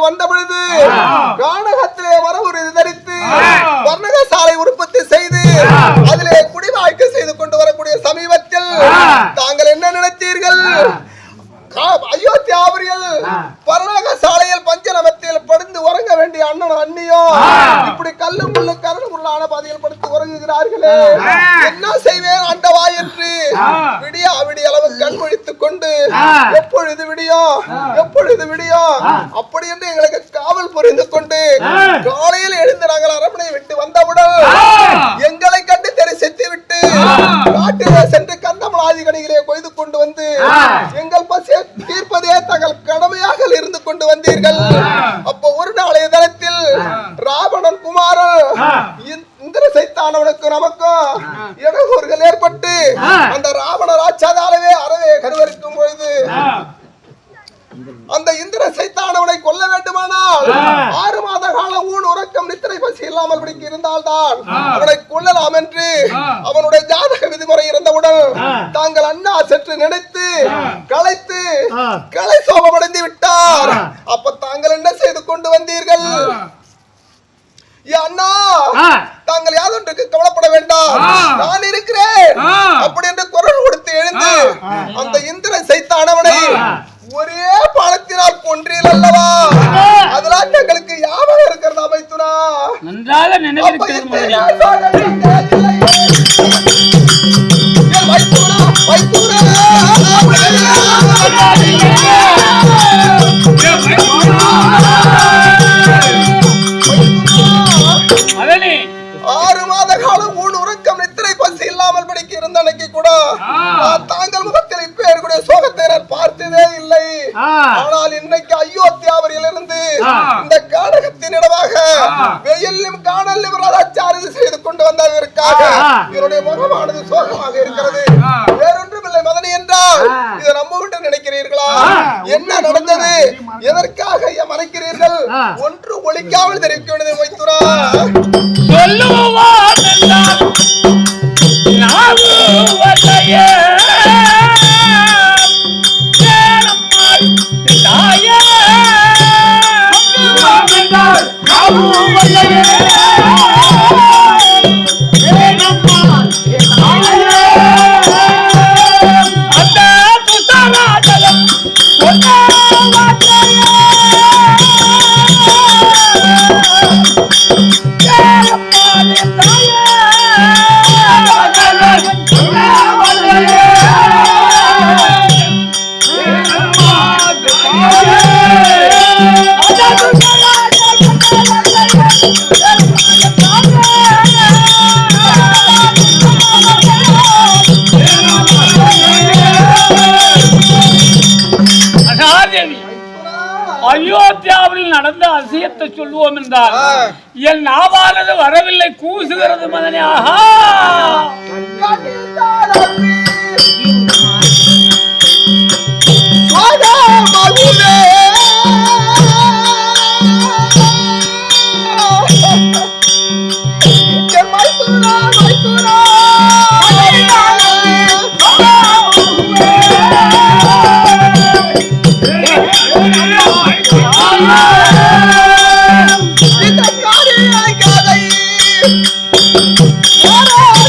வந்த பொழுது கொண்டு வந்தீர்கள். வேண்டாம் நான் இருக்கிறேன். அப்படி என்று குரல் கொடுத்து எழுந்து அந்த இந்திர சைத்தானவனை ஒரே பாலத்தினால் கொன்றீர் அல்லவா? அதெல்லாம் எங்களுக்கு ஞாபகம் இருக்கிறதா அமைத்துனா? நன்றாக நினைவு ஆனால் இன்னைக்கு ஐயோ தியாவரியிலிருந்து இந்த காடகத்தின் இடமாக வெயிலும் காணலும் ராஜாச்சாரது செய்து கொண்டு வந்ததற்காக இவருடைய முகமானது சோகமாக இருக்கிறது. வேறொன்றுமில்லை மதனி என்றால் இதை நம்புகின்ற நினைக்கிறீர்களா? என்ன நடந்தது? எதற்காக மறைக்கிறீர்கள்? ஒன்று ஒழிக்காமல் தெரிவிக்க வேண்டியது வைத்துரா சொல்லுவோம் என்றால் Hallelujah. மகாதேவி அயோத்தியாவில் நடந்த அதிசயத்தை சொல்லுவோம் என்றார் என் நாவானது வரவில்லை கூசுகிறது மதனே ஆஹா. மைசூரா மைசூரா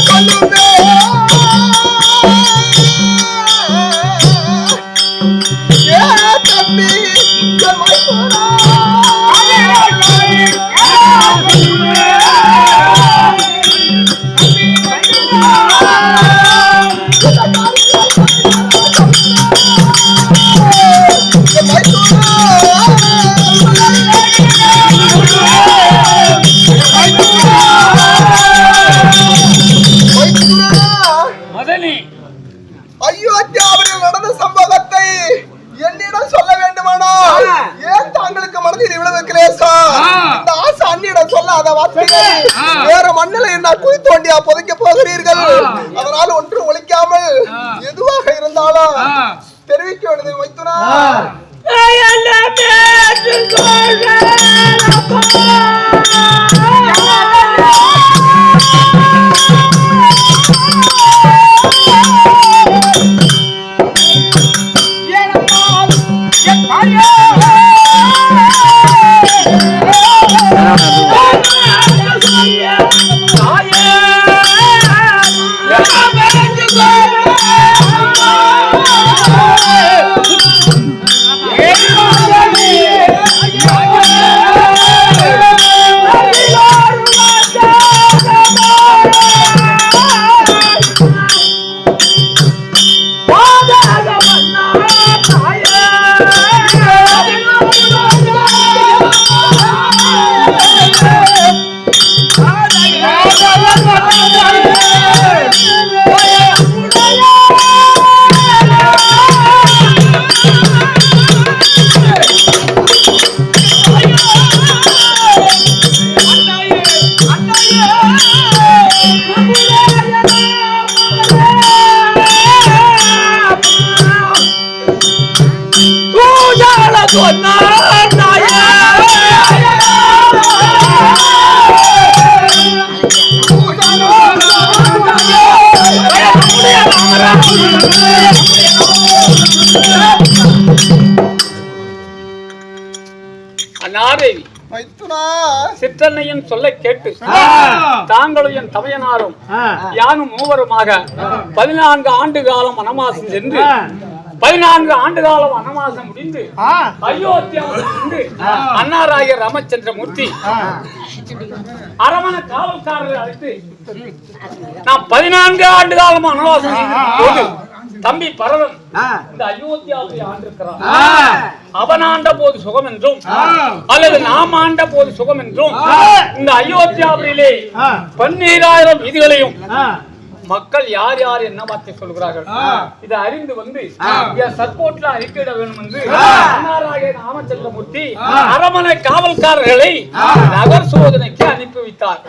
சொல்லும் கிரேசா. இந்த ஆசை அண்ணியிடம் சொல்லாத வார்த்தைகள் வேற மண்ணில் என்ன குழி தோண்டியா புதைக்க போகிறீர்கள்? ஒழிக்காமல் எதுவாக இருந்தாலும் தெரிவிக்க வேண்டியது வைத்துனா. சிற்றன்னையின் சொல்லை கேட்டு தாங்களும் என் தமையனாரும் யானும் மூவருமாக பதினான்கு ஆண்டு காலம் வனவாசம் சென்று பதினான்கு ஆண்டு காலம் வனவாசம் முடிந்து அயோத்தியாவில் அன்னாராய ராமச்சந்திரமூர்த்தி அரமண காவல்காரரை அழைத்து நான் பதினான்கு ஆண்டு காலம் வனவாசம் தம்பி பரதன் இந்த அயோத்தியாவை ஆண்டிருக்கிறான். அவன் ஆண்ட போது சுகம் என்றும் அல்லது நாம் ஆண்ட போது சுகம் என்றும் இந்த அயோத்தியாவிலே பன்னீராயிரம் விதிகளையும் மக்கள் யார் யார் என்ன வார்த்தை சொல்கிறார்கள்? இதை அறிந்து வந்து என் சப்போர்ட்ல அறிக்கையிட வேண்டும் என்று ராமச்சந்திரமூர்த்தி அரமனை காவல்காரர்களை நகர் சோதனைக்கு அனுப்பி வைத்தார்.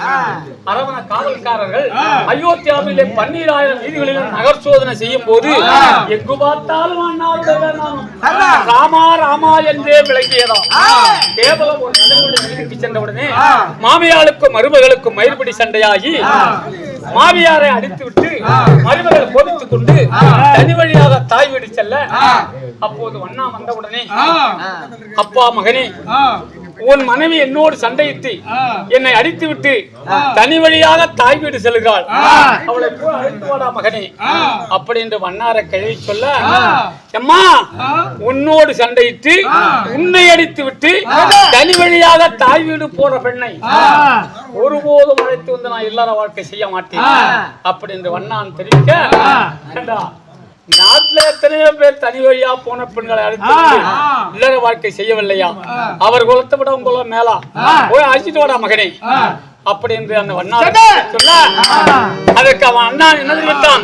அரமனை காவல்காரர்கள் அயோத்தியாவிலே பன்னீராயிரம் வீதிகளிலும் நகர் சோதனை செய்யும் போது எங்கு பார்த்தாலும் ராமா ராமா என்றே விளங்கியதாம். கேவலம் ஒரு நடுவுடைய வீட்டுக்கு சென்றவுடனே மாமியாளுக்கும் மருமகளுக்கும் மயிர்பிடி சண்டையாகி மாமியாரை அடித்து விட்டு மருமகள் கோபித்துக் கொண்டு தனி வழியாக தாய் வீடு செல்ல அப்போது அண்ணா வந்தவுடனே அப்பா மகனே உன் மனைவி என்னோடு சண்டையிட்டு என்னை அடித்து விட்டு தனி வழியாக தாய் வீடு செல்கிறாள். அவளை போய் அழைத்து வாடா மகனே. அப்படி என்று வண்ணார கிழவி சொல்ல அம்மா உன்னோடு சண்டையிட்டு உன்னை அடித்து விட்டு தனி வழியாக தாய் வீடு போற பெண்ணை ஒருபோதும் அழைத்து வந்து நான் இல்லாத வாழ்க்கை செய்ய மாட்டேன். அப்படி என்று வண்ணான் தெரிவிக்க நாட்டுல எத்தனையோ பேர் தனி வழியா போன பெண்களை அழைத்து இல்லற வாழ்க்கை செய்யவில்லையா? அவர் குலத்தை விட உங்க குலம் மேலா? போய் அழைச்சிட்டு வாடா மகனே. அப்படி என்று அந்த வண்ணா அதற்கு அவன் அண்ணா என்ன தெரிவித்தான்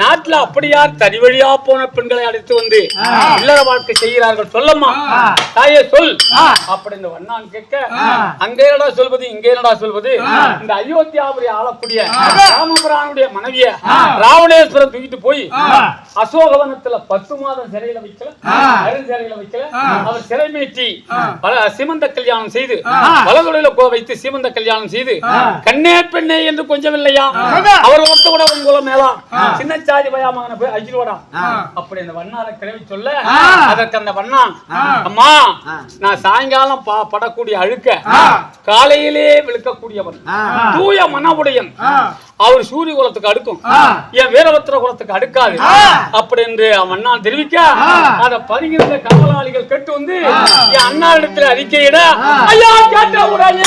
நாட்டுல அப்படி யார் தனி வழியா போன பெண்களை அழைத்து வந்து இல்லற வாழ்க்கை செய்கிறார்கள் சொல்லம்மா. தாயே சொல். அப்படி இந்த வண்ணான் கேட்க அங்கே என்னடா சொல்வது இங்கே என்னடா சொல்வது? இந்த அயோத்தியாபுரி ஆளக்கூடிய ராமபுரானுடைய மனைவிய ராவணேஸ்வரம் தூக்கிட்டு போய் அசோகவனத்துல பத்து மாதம் சிறையில வைக்கல சிறையில வைக்கல. அவர் சிறை மீட்டி பல சீமந்த கல்யாணம் செய்து கோ வைத்து சீமந்த கல்யாணம் செய்து கண்ணே பெண்ணே என்று கொஞ்சமில்லையா அவர் ஒருத்த கூட உங்களை மேலா சின்ன சாதி பயா மகனை போய் அழிச்சிடுவாடா. அப்படி அந்த வண்ணார கிளவி சொல்ல அதற்கு அந்த வண்ணான் அம்மா நான் சாயங்காலம் படக்கூடிய அழுக்க காலையிலே விழுக்கக்கூடியவன் தூய மனவுடையன். அவர் சூரிய குலத்துக்கு அடுக்கும். என் வீரபத்திர குலத்துக்கு அடுக்காது. அப்படி என்று அவன் அண்ணா தெரிவிக்க அதை பருகின்ற காவலாளிகள் கேட்டு வந்து என் அண்ணா இடத்துல அறிக்கையிட ஐயா கேட்ட உடனே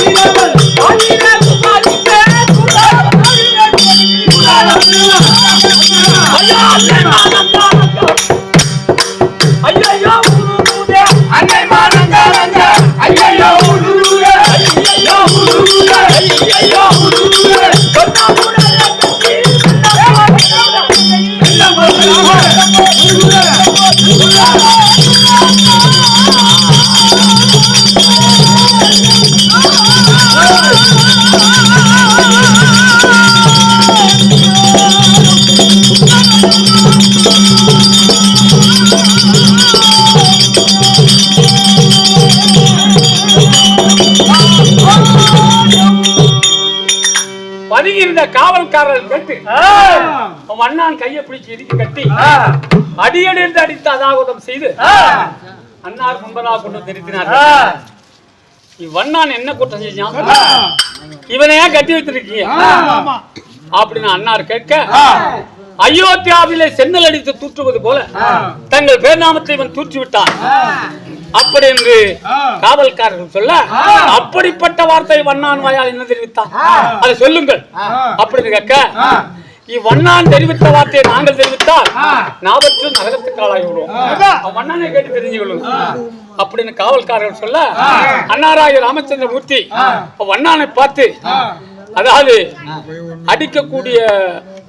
தீராமல் பதுங்கியிருந்த காவல்காரர்கள் கேட்டு அவன் அண்ணான் கையை பிடிச்சு இறுக்கி கட்டி அடியடி என்று அடித்து அதாகுதம் செய்து அன்னார் முன்பதாக கொண்டு திருத்தினார் இவ்வண்ணான் என்ன குற்றம் செஞ்சான்? இவனை ஏன் கட்டி வைத்திருக்கீங்க? அப்படின்னு அன்னார் கேட்க அயோத்தியாவிலே சென்னல் அடித்து தூற்றுவது போல தங்கள் பேர்நாமத்தை இவன் தூற்றி விட்டான் அப்படி என்று காவல்காரர்கள் சொல்ல அப்படிப்பட்ட வார்த்தை வண்ணான் வாயால் என்ன தெரிவித்தான்? அதை சொல்லுங்கள். அப்படின்னு கேட்க இவ்வண்ணான் தெரிவித்த வார்த்தையை நாங்கள் தெரிவித்தால் நாவற்று நகரத்துக்கு ஆளாகி விடுவோம். வண்ணானை கேட்டு தெரிஞ்சு கொள்ளுங்க அப்படின்னு காவல்காரர்கள் சொல்ல அண்ணாராய ராமச்சந்திரமூர்த்தி வண்ணானை பார்த்து அதாவது அடிக்கக்கூடிய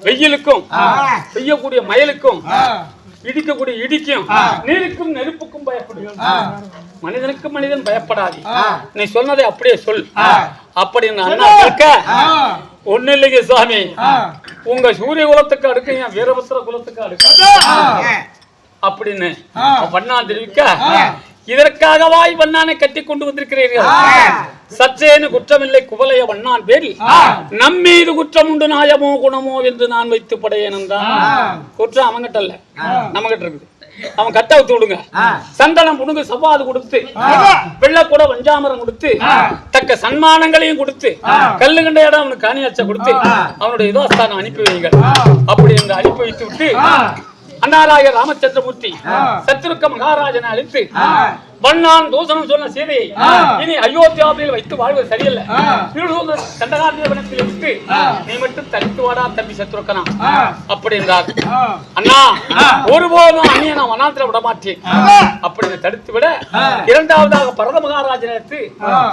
வெயிலுக்கும் பெய்யக்கூடிய மயலுக்கும் இடிக்கக்கூடிய இடிக்கும் நீருக்கும் நெருப்புக்கும் பயப்படும் மனிதனுக்கு மனிதன் பயப்படாது. நீ சொன்னதை அப்படியே சொல். அப்படின்னு அண்ணா கேட்க ஒண்ணு இல்லைங்க சுவாமி. உங்க சூரிய குலத்துக்கு அடுக்க என் வீரபத்திர குலத்துக்கு அடுக்க. அப்படின்னு வண்ணான் தெரிவிக்க இதற்காகவாய் வண்ணானை கட்டி கொண்டு வந்திருக்கிறீர்கள். சற்றேனு குற்றமில்லை குவலைய வண்ணான் பேரில் நம் மீது குற்றம் உண்டு நாயமோ குணமோ என்று நான் வைத்து படையேன் என்றான் குற்றம் அவங்கிட்ட இல்ல. நம்மகிட்ட இருக்குது. அவன் கட்ட விட்டு விடுங்க. சந்தனம் புடுங்க சவாது கொடுத்து வெள்ள கூட வஞ்சாமரம் கொடுத்து தக்க சன்மானங்களையும் கொடுத்து கல்லு கண்ட இடம் அவனுக்கு காணியாச்ச கொடுத்து அவனுடைய இதோ ஸ்தானம் அனுப்பி வைங்கள் அப்படி என்று அனுப்பி வைத்து விட்டு அண்ணாராய ராமச்சந்திரமூர்த்தி சத்ருக்க மகாராஜனை அழைத்து வண்ணான் தூசணம் சொன்ன சீதையை இனி அயோத்தியாவில் வைத்து வாழ்வது சரியில்லை. விட்டு நீ மட்டும் தடுத்து வாடா தம்பி சத்ருக்கனா அப்படி என்றார். அண்ணா ஒருபோதும் அண்ணியை நான் வனாந்திர விட மாட்டேன். அப்படி தடுத்து விட இரண்டாவதாக பரத மகாராஜனை எடுத்து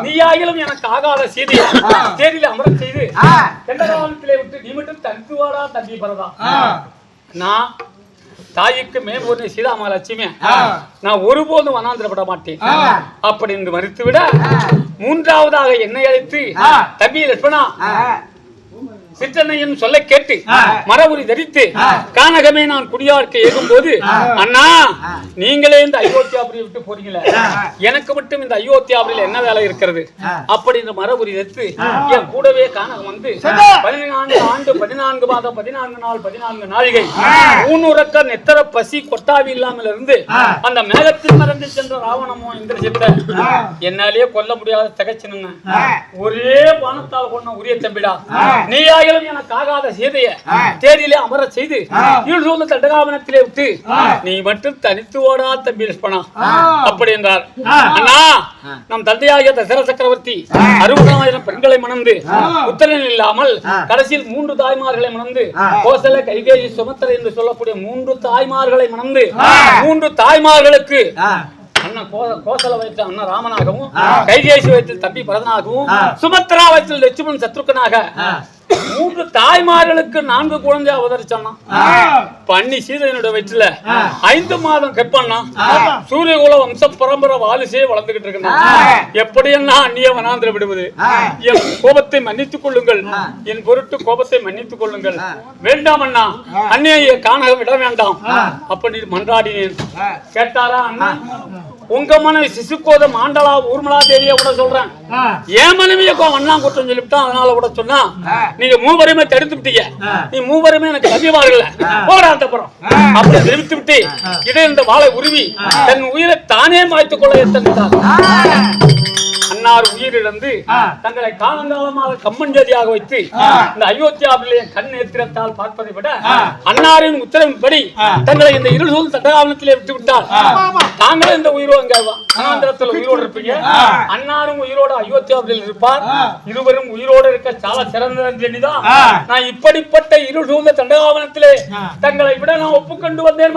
நீயாயிலும் எனக்கு ஆகாத சீதையை தேரியில் அமரச் செய்து தண்டகாவனத்திலே விட்டு நீ மட்டும் தடுத்து வாடா தம்பி பரதா. நான் தாய்க்கு மேம்பொருள் சீதாமா லட்சுமி. நான் ஒருபோதும் வனாந்திரப்பட மாட்டேன் அப்படி என்று மறுத்துவிட மூன்றாவதாக என்னை அழைத்து தம்பி லட்சுமணா சிற்றன்னையின் சொல்ல கேட்டு மரபுரி தரித்து கானகமே நான் குடியாட்க ஏகும்போது அண்ணா நீங்களே இந்த அயோத்தியாபுரி விட்டு போறீங்களே. எனக்கு மட்டும் இந்த அயோத்தியாபுரியில் என்ன வேலை இருக்கிறது? அப்படி இந்த மரபுரி தரித்து என் கூடவே கானகம் வந்து பதினான்கு ஆண்டு பதினான்கு மாதம் பதினான்கு நாள் பதினான்கு நாழிகை ஊனுறக்க நெத்தர பசி கொட்டாவி இல்லாமல் இருந்து அந்த மேகத்தில் மறந்து சென்ற ராவணமோ இந்திரஜித்த என்னாலேயே கொல்ல முடியாத திகச்சினுங்க ஒரே பானத்தால் கொண்ட உரிய தம்பிடா. நீயாயிலும் எனக்கு ஆகாத சீதைய தேதியிலே அமர செய்து ஈழ் சூழ்ந்த தண்டகாவனத்திலே விட்டு நீ மட்டும் தனித்து ஓடா தம்பி லட்சுமணா. அப்படி என்றார். அண்ணா நம் தந்தையாகிய தசர சக்கரவர்த்தி அறுபதாயிரம் பெண்களை மணந்து உத்தரன் இல்லாமல் கடைசியில் மூன்று தாய்மார்களை மணந்து கோசல கைகேயி சுமத்திர என்று சொல்லக்கூடிய மூன்று தாய்மார்களை மணந்து மூன்று தாய்மார்களுக்கு அண்ணன் கோசல வயிற்று அண்ணன் ராமனாகவும் கைகேசி வயிற்றில் தம்பி பரதனாகவும் சுமத்ரா வயிற்றில் லட்சுமணன் சத்ருக்கனாக மூன்று தாய்மார்களுக்கு நான்கு குழந்தை அவதரிச்சானா? பண்ணி சீதையனுடைய வயிற்றுல ஐந்து மாதம் கற்பண்ணா சூரியகுல வம்ச பரம்பரை வாலிசே வளர்ந்துகிட்டு இருக்கணும் எப்படி என்ன அந்நிய வனாந்திர விடுவது? என் கோபத்தை மன்னித்துக் கொள்ளுங்கள். என் பொருட்டு கோபத்தை மன்னித்துக் கொள்ளுங்கள். வேண்டாம் அண்ணா அந்நியை காண விட வேண்டாம். அப்படி மன்றாடினேன். கேட்டாரா அண்ணா? உங்க மனைவி சிசுக்கோத மாண்டலா ஊர்மலா தேவிய விட சொல்றேன். என் மனைவிய அண்ணா குற்றம் சொல்லிவிட்டான் அதனால விட சொன்னா நீங்க மூவருமே தடுத்து விட்டீங்க. நீ மூவருமே எனக்கு சத்தியமாகல போராட்டப்புறம் அப்படி தெரிவித்து விட்டு இந்த வாளை உருவி தன் உயிரை தானே மாய்த்துக் கொள்ள அண்ணா அன்னார் உயிரிழந்து தங்களை காலங்காலமாக கம்மன் ஜோதியாக வைத்து இந்த அயோத்தியாவிலே கண் நேத்திரத்தால் பார்ப்பதை விட அன்னாரின் உத்தரவின்படி தங்களை இந்த இருசூல் தண்டகாவனத்திலே விட்டு விட்டால் தாங்களும் இந்த உயிரோ அங்க அனாந்திரத்தில் உயிரோடு இருப்பீங்க. அன்னாரும் உயிரோடு அயோத்தியாவில் இருப்பார். இருவரும் உயிரோடு இருக்க சால சிறந்ததுன்னு சொல்லிதான் நான் இப்படிப்பட்ட இருள் சூழ்ந்த தண்டகாவனத்திலே தங்களை விட நான் ஒப்புக்கொண்டு வந்தேன்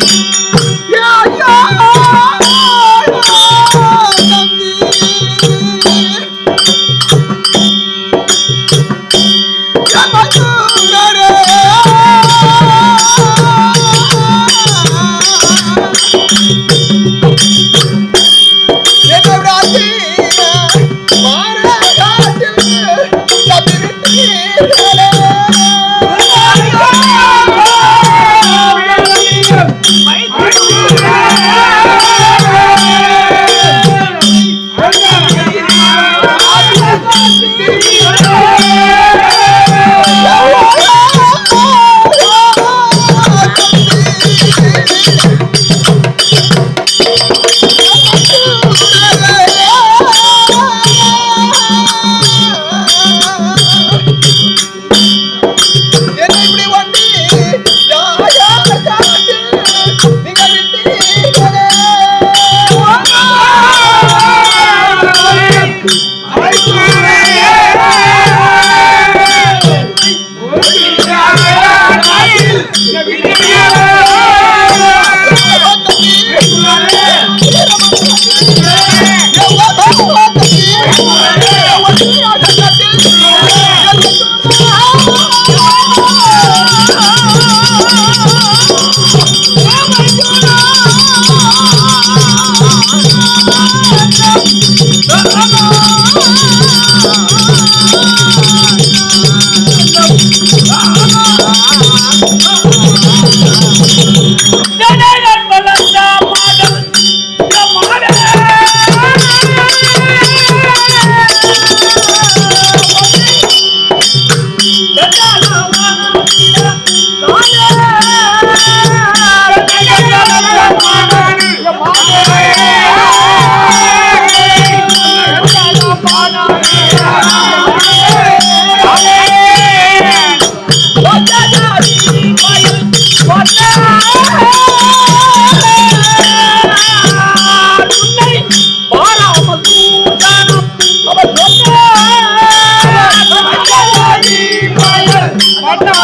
மன்னா